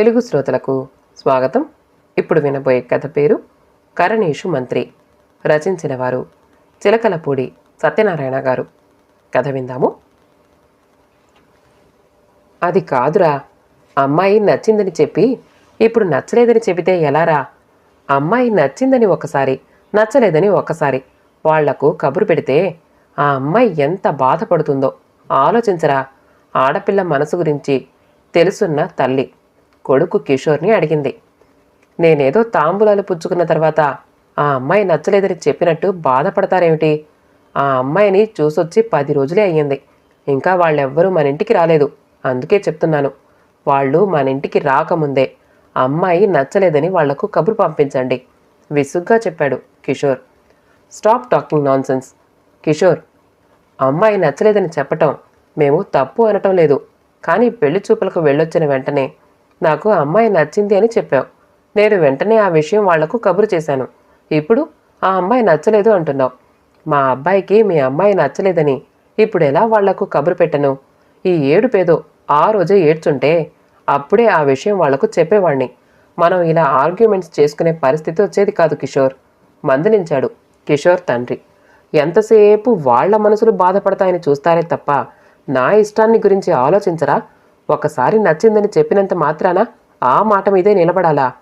తెలుగు శ్రోతలకు స్వాగతం. ఇప్పుడు వినబోయే కథ పేరు కరణేషు మంత్రి. రచించిన వారు చిలకలపూడి సత్యనారాయణ గారు. కథ విందాము. అది కాదురా. అమ్మాయి నచ్చిందని చెప్పి ఇప్పుడు నచ్చలేదని చెబితే ఎలారా? అమ్మాయి నచ్చిందని ఒకసారి నచ్చలేదని ఒకసారి వాళ్ళకు కబురు పెడితే ఆ అమ్మాయి ఎంత బాధపడుతుందో ఆలోచించరా. ఆడపిల్ల మనసు గురించి తెలుసున్న తల్లి కొడుకు కిషోర్ని అడిగింది. నేనేదో తాంబూలాలు పుచ్చుకున్న తర్వాత ఆ అమ్మాయి నచ్చలేదని చెప్పినట్టు బాధపడతారేమిటి? ఆ అమ్మాయిని చూసొచ్చి పది రోజులే అయ్యింది. ఇంకా వాళ్ళెవ్వరూ మన ఇంటికి రాలేదు. అందుకే చెప్తున్నాను. వాళ్ళు మన ఇంటికి రాకముందే అమ్మాయి నచ్చలేదని వాళ్ళకు కబురు పంపించండి విసుగ్గా చెప్పాడు Kishore. Stop talking nonsense. Kishore అమ్మాయి నచ్చలేదని చెప్పటం మేము తప్పు అనటం లేదు. కానీ పెళ్ళి చూపులకు వెళ్ళొచ్చిన వెంటనే నాకు అమ్మాయి నచ్చింది అని చెప్పావు. నేను వెంటనే ఆ విషయం వాళ్ళకు కబురు చేశాను. ఇప్పుడు ఆ అమ్మాయి నచ్చలేదు అంటున్నావు. మా అబ్బాయికి మీ అమ్మాయి నచ్చలేదని ఇప్పుడు ఎలా వాళ్ళకు కబురు పెట్టను? ఈ ఏడుపేదో ఆ రోజే ఏడ్చుంటే అప్పుడే ఆ విషయం వాళ్ళకు చెప్పేవాణ్ణి. మనం ఇలా ఆర్గ్యుమెంట్స్ చేసుకునే పరిస్థితి వచ్చేది కాదు కిషోర్. మందలించాడు కిషోర్ తండ్రి. ఎంతసేపు వాళ్ళ మనసులు బాధపడతాయని చూస్తారే తప్ప నా ఇష్టాన్ని గురించి ఆలోచించరా? ఒకసారి నచ్చిందని చెప్పినంత మాత్రాన ఆ మాట మీదే నిలబడాలా?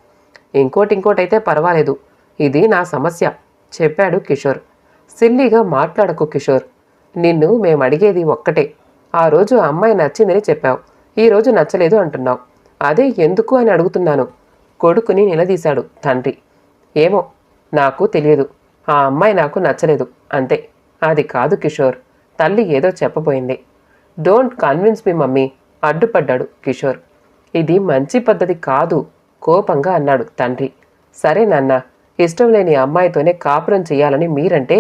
ఇంకోటి ఇంకోటైతే పర్వాలేదు. ఇది నా సమస్య చెప్పాడు కిషోర్. సిల్లీగా మాట్లాడకు కిషోర్. నిన్ను మేము అడిగేది ఒక్కటే. ఆ రోజు అమ్మాయి నచ్చిందని చెప్పావు. ఈరోజు నచ్చలేదు అంటున్నావు. అదే ఎందుకు అని అడుగుతున్నాను. కొడుకుని నిలదీశాడు తండ్రి. ఏమో నాకు తెలియదు. ఆ అమ్మాయి నాకు నచ్చలేదు అంతే. అది కాదు కిషోర్. తల్లి ఏదో చెప్పబోయింది. Don't convince me mummy. అడ్డుపడ్డాడు Kishore. ఇది మంచి పద్ధతి కాదు కోపంగా అన్నాడు తండ్రి. సరే నాన్న ఇష్టం లేని అమ్మాయితోనే కాపురం చేయాలని మీరంటే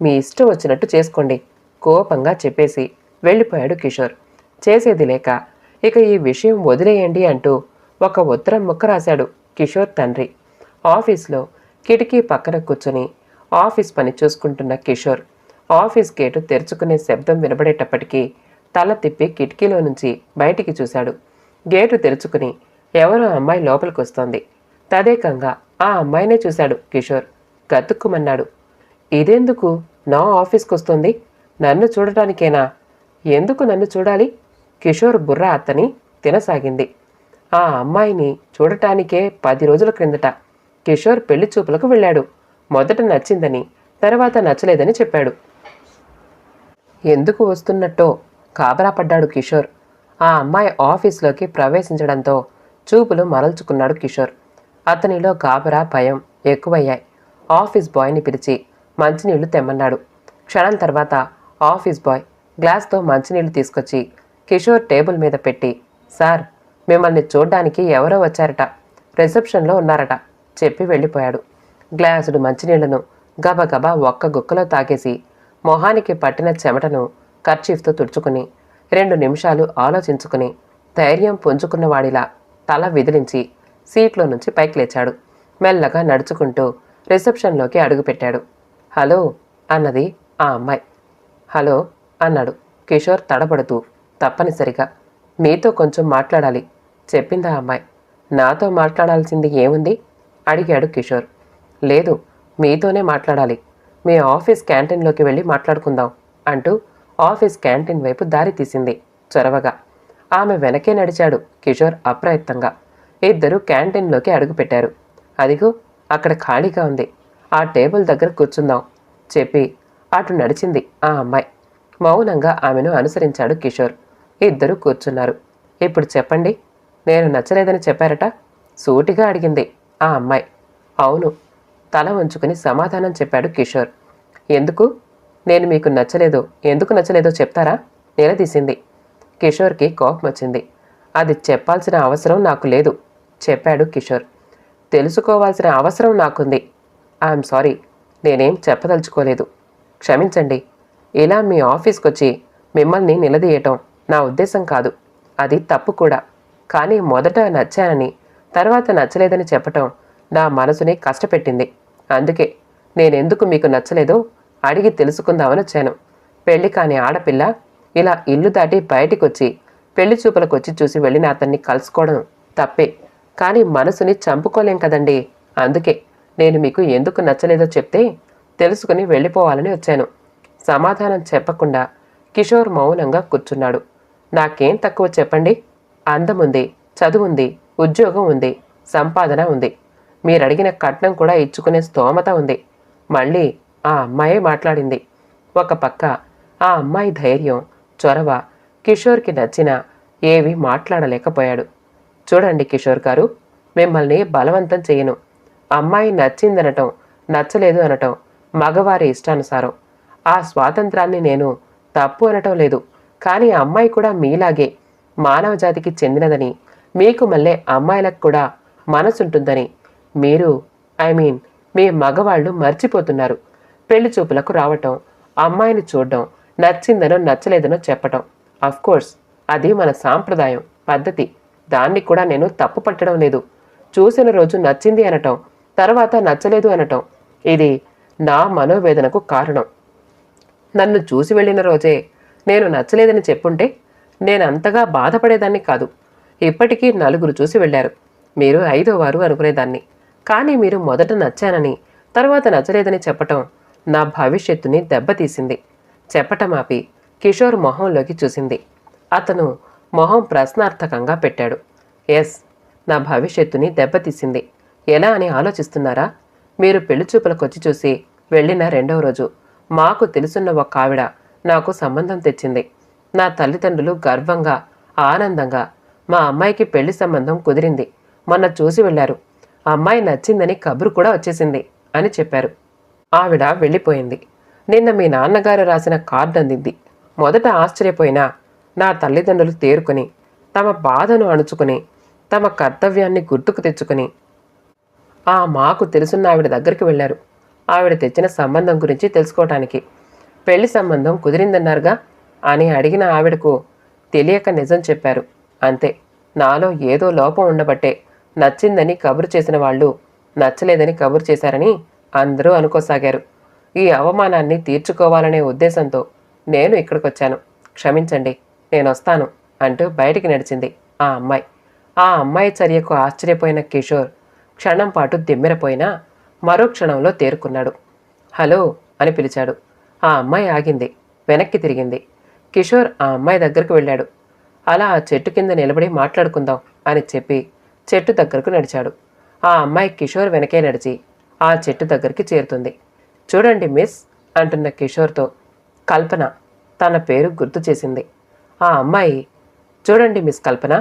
మీ ఇష్టం వచ్చినట్టు చేసుకోండి కోపంగా చెప్పేసి వెళ్ళిపోయాడు కిషోర్. చేసేది లేక ఇక ఈ విషయం వదిలేయండి అంటూ ఒక ఉత్తరం ముక్క రాశాడు కిషోర్ తండ్రి. ఆఫీస్లో కిటికీ పక్కన కూర్చుని ఆఫీస్ పని చూసుకుంటున్న కిషోర్ ఆఫీస్ గేటు తెరుచుకునే శబ్దం వినబడేటప్పటికీ తల తిప్పి కిటికీలో నుంచి బయటికి చూశాడు. గేటు తెరుచుకుని ఎవరో అమ్మాయి లోపలికొస్తోంది తదేకంగా ఆ అమ్మాయినే చూశాడు కిషోర్. గతుక్కుమన్నాడు. ఇదెందుకు? నా ఆఫీస్కి వస్తుంది. నన్ను చూడటానికేనా? ఎందుకు నన్ను చూడాలి? కిషోర్ బుర్ర అతని తినసాగింది. ఆ అమ్మాయిని చూడటానికే పది రోజుల క్రిందట కిషోర్ పెళ్ళి చూపులకు వెళ్ళాడు. మొదట నచ్చిందని తర్వాత నచ్చలేదని చెప్పాడు. ఎందుకు వస్తున్నట్టో? కాబరా పడ్డాడు కిషోర్. ఆ అమ్మాయి ఆఫీస్లోకి ప్రవేశించడంతో చూపులు మరల్చుకున్నాడు కిషోర్. అతనిలో కాబరా భయం ఎక్కువయ్యాయి. ఆఫీస్ బాయ్ని పిలిచి మంచినీళ్ళు తెమ్మన్నాడు. క్షణం తర్వాత ఆఫీస్ బాయ్ గ్లాస్తో మంచినీళ్ళు తీసుకొచ్చి కిషోర్ టేబుల్ మీద పెట్టి సార్ మిమ్మల్ని చూడ్డానికి ఎవరో వచ్చారట రిసెప్షన్లో ఉన్నారట చెప్పి వెళ్ళిపోయాడు. గ్లాసుడు మంచినీళ్ళను గబగబా ఒక్క గుక్కలో తాగేసి మొహానికి పట్టిన చెమటను కర్చీఫ్తో తుడుచుకుని రెండు నిమిషాలు ఆలోచించుకుని ధైర్యం పుంజుకున్నవాడిలా తల విదిలించి సీట్లో నుంచి పైకి లేచాడు. మెల్లగా నడుచుకుంటూ రిసెప్షన్లోకి అడుగుపెట్టాడు. హలో అన్నది ఆ అమ్మాయి. హలో అన్నాడు. కిషోర్ తడబడుతూ తప్పనిసరిగా. మీతో కొంచెం మాట్లాడాలి చెప్పిందా అమ్మాయి. నాతో మాట్లాడాల్సింది ఏముంది? అడిగాడు కిషోర్. లేదు మీతోనే మాట్లాడాలి. మీ ఆఫీస్ క్యాంటీన్లోకి వెళ్ళి మాట్లాడుకుందాం అంటూ ఆఫీస్ క్యాంటీన్ వైపు దారి తీసింది. చొరవగా. ఆమె వెనకే నడిచాడు కిషోర్ అప్రయత్నంగా ఇద్దరు క్యాంటీన్లోకి అడుగుపెట్టారు అదిగో అక్కడ ఖాళీగా ఉంది. ఆ టేబుల్ దగ్గర కూర్చుందాం చెప్పి అటు నడిచింది ఆ అమ్మాయి. మౌనంగా ఆమెను అనుసరించాడు కిషోర్. ఇద్దరు కూర్చున్నారు. ఇప్పుడు చెప్పండి నేను నచ్చలేదని చెప్పారట? సూటిగా అడిగింది ఆ అమ్మాయి. అవును తల ఉంచుకుని సమాధానం చెప్పాడు కిషోర్. ఎందుకు? నేను మీకు నచ్చలేదు ఎందుకు నచ్చలేదో చెప్తారా? నిలదీసింది. కిషోర్కి కోపం వచ్చింది. అది చెప్పాల్సిన అవసరం నాకు లేదు చెప్పాడు కిషోర్. తెలుసుకోవాల్సిన అవసరం నాకుంది. ఐఎమ్ సారీ నేనేం చెప్పదలుచుకోలేదు. క్షమించండి. ఇలా మీ ఆఫీస్కి వచ్చి మిమ్మల్ని నిలదీయటం నా ఉద్దేశం కాదు. అది తప్పు కూడా. కానీ మొదట నచ్చానని తర్వాత నచ్చలేదని చెప్పటం నా మనసుని కష్టపెట్టింది. అందుకే నేనెందుకు మీకు నచ్చలేదో అడిగి తెలుసుకుందామని వచ్చాను. పెళ్ళి కాని ఆడపిల్ల ఇలా ఇల్లు దాటి బయటికొచ్చి పెళ్ళి చూపులకు వచ్చి చూసి వెళ్ళిన అతన్ని కలుసుకోవడం తప్పే. కానీ మనసుని చంపుకోలేం కదండి. అందుకే నేను మీకు ఎందుకు నచ్చలేదో చెప్తే తెలుసుకుని వెళ్ళిపోవాలని వచ్చాను. సమాధానం చెప్పకుండా కిషోర్ మౌనంగా కూర్చున్నాడు. నాకేం తక్కువ చెప్పండి? అందముంది చదువుంది ఉద్యోగం ఉంది సంపాదన ఉంది. మీరడిగిన కట్నం కూడా ఇచ్చుకునే స్తోమత ఉంది. మళ్ళీ ఆ అమ్మాయే మాట్లాడింది. ఒక పక్క ఆ అమ్మాయి ధైర్యం చొరవ కిషోర్కి నచ్చిన ఏవి మాట్లాడలేకపోయాడు. చూడండి కిషోర్ గారు మిమ్మల్ని బలవంతం చేయను. అమ్మాయి నచ్చిందనటం నచ్చలేదు అనటం మగవారి ఇష్టానుసారం. ఆ స్వాతంత్రాన్ని నేను తప్పు అనటం లేదు కానీ ఆ అమ్మాయి కూడా మీలాగే మానవ జాతికి చెందినదని మీకు మళ్ళీ అమ్మాయిలకు కూడా మనసుంటుందని మీరు ఐ మీన్ మీ మగవాళ్ళు మర్చిపోతున్నారు. పెళ్ళి చూపులకు రావటం అమ్మాయిని చూడడం నచ్చిందనో నచ్చలేదనో చెప్పటం. అఫ్ కోర్స్ అది మన సాంప్రదాయం పద్ధతి. దాన్ని కూడా నేను తప్పు పట్టడం లేదు. చూసిన రోజు నచ్చింది అనటం తర్వాత నచ్చలేదు అనటం ఇది నా మనోవేదనకు కారణం. నన్ను చూసి వెళ్ళిన రోజే నేను నచ్చలేదని చెప్పుంటే నేను అంతగా బాధపడేదాన్ని కాదు. ఇప్పటికీ నలుగురు చూసి వెళ్ళారు. మీరు ఐదో వారు అనుకునేదాన్ని. కానీ మీరు మొదట నచ్చానని తర్వాత నచ్చలేదని చెప్పటం నా భవిష్యత్తుని దెబ్బతీసింది. చెప్పటమాపి కిషోర్ మొహంలోకి చూసింది. అతను మొహం ప్రశ్నార్థకంగా పెట్టాడు. ఎస్ నా భవిష్యత్తుని దెబ్బతీసింది. ఎలా అని ఆలోచిస్తున్నారా? మీరు పెళ్ళి చూపులకొచ్చి చూసి వెళ్ళిన రెండవ రోజు మాకు తెలుసున్న ఒక ఆవిడ నాకు సంబంధం తెచ్చింది. నా తల్లిదండ్రులు గర్వంగా ఆనందంగా మా అమ్మాయికి పెళ్ళి సంబంధం కుదిరింది. మొన్న చూసి వెళ్ళారు. అమ్మాయి నచ్చిందని కబురు కూడా వచ్చేసింది అని చెప్పారు. ఆవిడ వెళ్ళిపోయింది. నిన్న మీ నాన్నగారు రాసిన కార్డు అందింది. మొదట ఆశ్చర్యపోయినా నా తల్లిదండ్రులు తేరుకొని తమ బాధను అణుచుకుని తమ కర్తవ్యాన్ని గుర్తుకు తెచ్చుకుని ఆ మాకు తెలుసున్న ఆవిడ దగ్గరికి వెళ్ళారు. ఆవిడ తెచ్చిన సంబంధం గురించి తెలుసుకోవటానికి పెళ్ళి సంబంధం కుదిరిందన్నారుగా అని అడిగిన ఆవిడకు తెలియక నిజం చెప్పారు. అంతే నాలో ఏదో లోపం ఉండబట్టే నచ్చిందని కబురు చేసిన వాళ్ళు నచ్చలేదని కబురు చేశారని అందరూ అనుకోసాగారు. ఈ అవమానాన్ని తీర్చుకోవాలనే ఉద్దేశంతో నేను ఇక్కడికొచ్చాను. క్షమించండి నేను వస్తాను అంటూ బయటికి నడిచింది ఆ అమ్మాయి. ఆ అమ్మాయి చర్యకు ఆశ్చర్యపోయిన కిషోర్ క్షణం పాటు దిమ్మెరపోయినా మరో క్షణంలో తేరుకున్నాడు. హలో అని పిలిచాడు. ఆ అమ్మాయి ఆగింది వెనక్కి తిరిగింది. కిషోర్ ఆ అమ్మాయి దగ్గరకు వెళ్ళాడు. అలా ఆ చెట్టు కింద నిలబడి మాట్లాడుకుందాం అని చెప్పి చెట్టు దగ్గరకు నడిచాడు. ఆ అమ్మాయి కిషోర్ వెనకే నడిచి ఆ చెట్టు దగ్గరికి చేరుతుంది. చూడండి మిస్ అంటున్న కిషోర్తో కల్పన తన పేరు గుర్తు చేసింది. ఆ అమ్మాయి చూడండి మిస్ కల్పన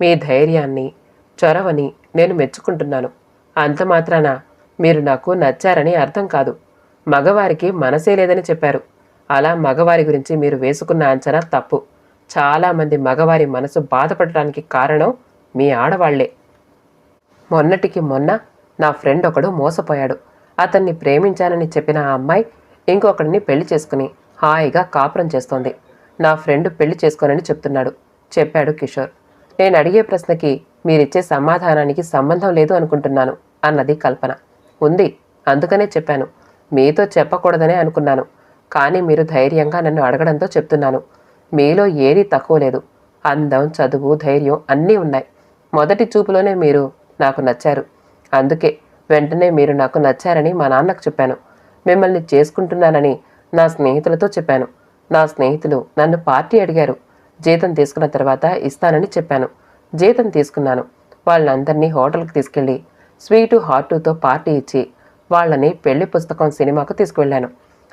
మీ ధైర్యాన్ని చొరవని నేను మెచ్చుకుంటున్నాను. అంత మాత్రాన మీరు నాకు నచ్చారని అర్థం కాదు. మగవారికి మనసే లేదని చెప్పారు. అలా మగవారి గురించి మీరు వేసుకున్న అంచనా తప్పు. చాలామంది మగవారి మనసు బాధపడటానికి కారణం మీ ఆడవాళ్ళే. మొన్నటికి మొన్న నా ఫ్రెండ్ ఒకడు మోసపోయాడు. అతన్ని ప్రేమించానని చెప్పిన ఆ అమ్మాయి ఇంకొకడిని పెళ్ళి చేసుకుని హాయిగా కాపురం చేస్తోంది. నా ఫ్రెండ్ పెళ్ళి చేసుకోనని చెప్తున్నాడు. చెప్పాడు కిషోర్. నేను అడిగే ప్రశ్నకి మీరిచ్చే సమాధానానికి సంబంధం లేదు అనుకుంటున్నాను అన్నది కల్పన. ఉంది అందుకనే చెప్పాను. మీతో చెప్పకూడదనే అనుకున్నాను. కానీ మీరు ధైర్యంగా నన్ను అడగడంతో చెప్తున్నాను. మీలో ఏదీ తక్కువ లేదు. అందం చదువు ధైర్యం అన్నీ ఉన్నాయి. మొదటి చూపులోనే మీరు నాకు నచ్చారు. అందుకే వెంటనే మీరు నాకు నచ్చారని మా నాన్నకు చెప్పాను. మిమ్మల్ని చేసుకుంటున్నానని నా స్నేహితులతో చెప్పాను. నా స్నేహితులు నన్ను పార్టీ అడిగారు. జీతం తీసుకున్న తర్వాత ఇస్తానని చెప్పాను. జీతం తీసుకున్నాను. వాళ్ళందరినీ హోటల్కి తీసుకెళ్ళి స్వీటు హాటుతో పార్టీ ఇచ్చి వాళ్ళని పెళ్ళి పుస్తకం సినిమాకు తీసుకువెళ్ళాను.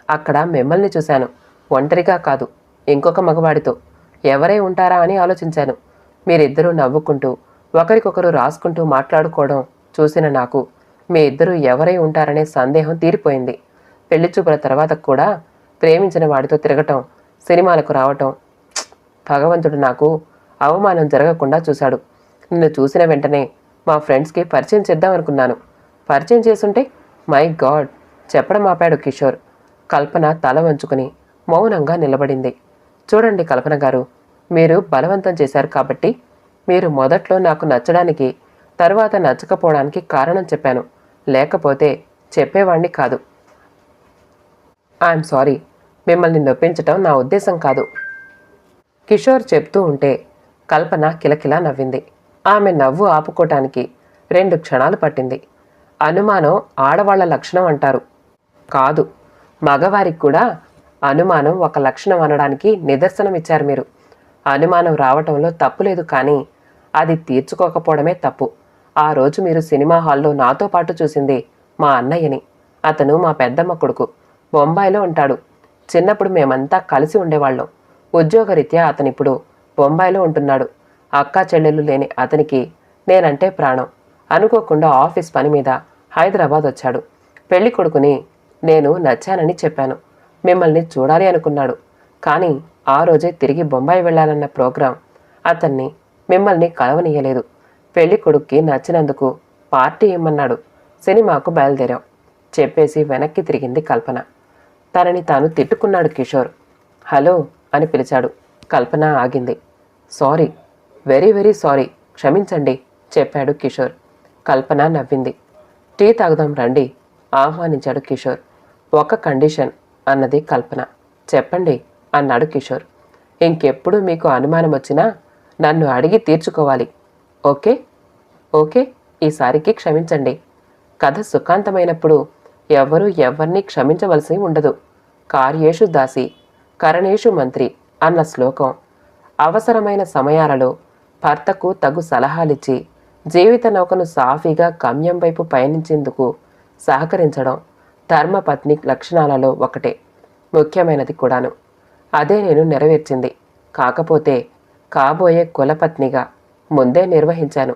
అక్కడ మిమ్మల్ని చూశాను. ఒంటరిగా కాదు ఇంకొక మగవాడితో. ఎవరై ఉంటారా అని ఆలోచించాను. మీరిద్దరూ నవ్వుకుంటూ ఒకరికొకరు రాసుకుంటూ మాట్లాడుకోవడం చూసిన నాకు మీ ఇద్దరూ ఎవరై ఉంటారనే సందేహం తీరిపోయింది. పెళ్ళి చూపుల తర్వాత కూడా ప్రేమించిన వాడితో తిరగటం సినిమాలకు రావటం భగవంతుడు నాకు అవమానం జరగకుండా చూశాడు. నిన్ను చూసిన వెంటనే మా ఫ్రెండ్స్కి పరిచయం చేద్దామనుకున్నాను పరిచయం చేసుంటే మై గాడ్ చెప్పడం ఆపాడు కిషోర్. కల్పన తల వంచుకుని మౌనంగా నిలబడింది. చూడండి కల్పన గారు మీరు బలవంతం చేశారు కాబట్టి మీరు మొదట్లో నాకు నచ్చడానికి తర్వాత నచ్చకపోవడానికి కారణం చెప్పాను. లేకపోతే చెప్పేవాణ్ణి కాదు. I'm sorry. మిమ్మల్ని నొప్పించటం నా ఉద్దేశం కాదు. కిషోర్ చెప్తూ ఉంటే కల్పన కిలకిలా నవ్వింది. ఆమె నవ్వు ఆపుకోవటానికి రెండు క్షణాలు పట్టింది. అనుమానం ఆడవాళ్ళ లక్షణం అంటారు. కాదు. మగవారికి కూడా అనుమానం ఒక లక్షణం అనడానికి నిదర్శనం ఇచ్చారు మీరు. అనుమానం రావటంలో తప్పు లేదు కానీ అది తీర్చుకోకపోవడమే తప్పు. ఆ రోజు మీరు సినిమా హాల్లో నాతో పాటు చూసింది మా అన్నయ్యని. అతను మా పెద్దమ్మ కొడుకు. బొంబాయిలో ఉంటాడు. చిన్నప్పుడు మేమంతా కలిసి ఉండేవాళ్ళం. ఉద్యోగరీత్యా అతనిప్పుడు బొంబాయిలో ఉంటున్నాడు. అక్కా చెల్లెలు లేని అతనికి నేనంటే ప్రాణం. అనుకోకుండా ఆఫీస్ పని మీద హైదరాబాద్ వచ్చాడు. పెళ్ళి కొడుకుని నేను నచ్చానని చెప్పాను. మిమ్మల్ని చూడాలి అనుకున్నాడు. కానీ ఆ రోజే తిరిగి బొంబాయి వెళ్ళాలన్న ప్రోగ్రాం. అతన్ని మిమ్మల్ని కలవనీయలేదు. పెళ్ళి కొడుక్కి నచ్చినందుకు పార్టీ ఇమ్మన్నాడు. సినిమాకు బయలుదేరాం. చెప్పేసి వెనక్కి తిరిగింది కల్పన. తనని తాను తిట్టుకున్నాడు కిషోర్. హలో అని పిలిచాడు. కల్పన ఆగింది. సారీ వెరీ వెరీ సారీ క్షమించండి చెప్పాడు కిషోర్. కల్పన నవ్వింది. టీ తాగుదాం రండి ఆహ్వానించాడు కిషోర్. ఒక కండిషన్ అన్నది కల్పన. చెప్పండి అన్నాడు కిషోర్. ఇంకెప్పుడు మీకు అనుమానం వచ్చినా నన్ను అడిగి తీర్చుకోవాలి. ఓకే? ఓకే ఈసారికి క్షమించండి. కథ సుఖాంతమైనప్పుడు ఎవ్వరూ ఎవరిని క్షమించవలసి ఉండదు. కార్యేషు దాసి కరణేషు మంత్రి అన్న శ్లోకం. అవసరమైన సమయాలలో భర్తకు తగు సలహాలిచ్చి జీవిత నౌకను సాఫీగా గమ్యం వైపు పయనించేందుకు సహకరించడం ధర్మపత్ని లక్షణాలలో ఒకటే ముఖ్యమైనది కూడాను. అదే నేను నెరవేర్చింది. కాకపోతే కాబోయే కులపత్నిగా ముందే నిర్వహించాను.